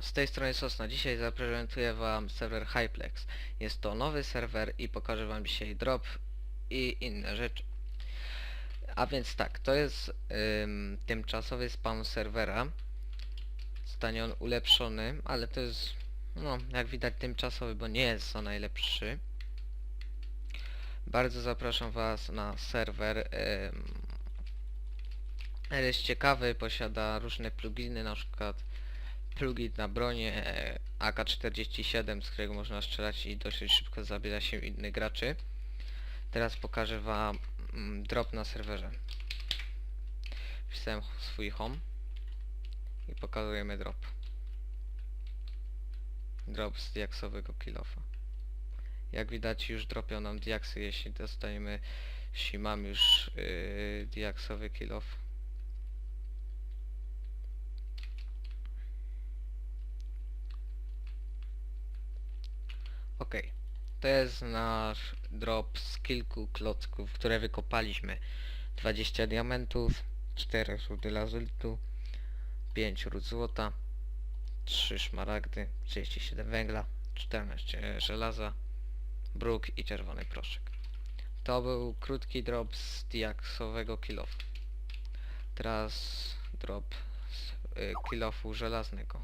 z tej strony Sosna. Dzisiaj zaprezentuję Wam serwer Hyplex. Jest to nowy serwer i pokażę Wam dzisiaj drop i inne rzeczy. A więc tak, to jest ym, tymczasowy spawn serwera. Zostanie on ulepszony, ale to jest, no, jak widać tymczasowy, bo nie jest to najlepszy. Bardzo zapraszam Was na serwer. Ym, jest ciekawy, posiada różne pluginy, na przykład plugin na bronie e, AK-47, z którego można strzelać i dosyć szybko zabiera się innych graczy. Teraz pokażę wam mm, drop na serwerze. Wpisałem swój home i pokazujemy drop. Drop z diaksowego kilofa. Jak widać już dropią nam diaksy, jeśli dostajemy, jeśli mam już yy, diaksowy kilof. Ok, to jest nasz drop z kilku klocków, które wykopaliśmy. 20 diamentów, 4 rudy lazultu, 5 ród złota, 3 szmaragdy, 37 węgla, 14 żelaza, bruk i czerwony proszek. To był krótki drop z diaksowego kilofu. Teraz drop z y, kilofu żelaznego.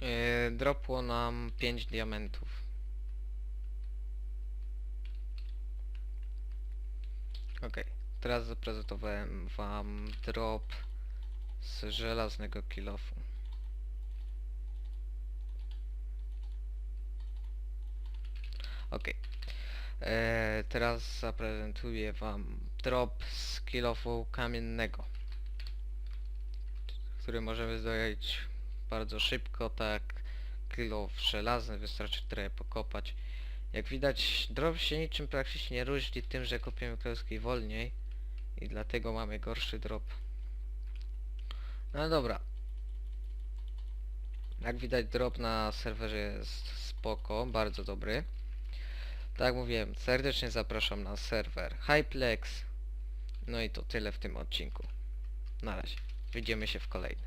Yy, dropło nam 5 diamentów. Ok, teraz zaprezentowałem wam drop z żelaznego kilofu. Ok, e, teraz zaprezentuję wam drop z kilofu kamiennego, który możemy zdobyć bardzo szybko, tak kilo żelazny, wystarczy trochę pokopać. Jak widać, drop się niczym praktycznie nie różni tym, że kopiemy klocki wolniej i dlatego mamy gorszy drop. No dobra. Jak widać, drop na serwerze jest spoko, bardzo dobry. Tak jak mówiłem, serdecznie zapraszam na serwer Hyplex. No i to tyle w tym odcinku. Na razie. Widzimy się w kolejnym.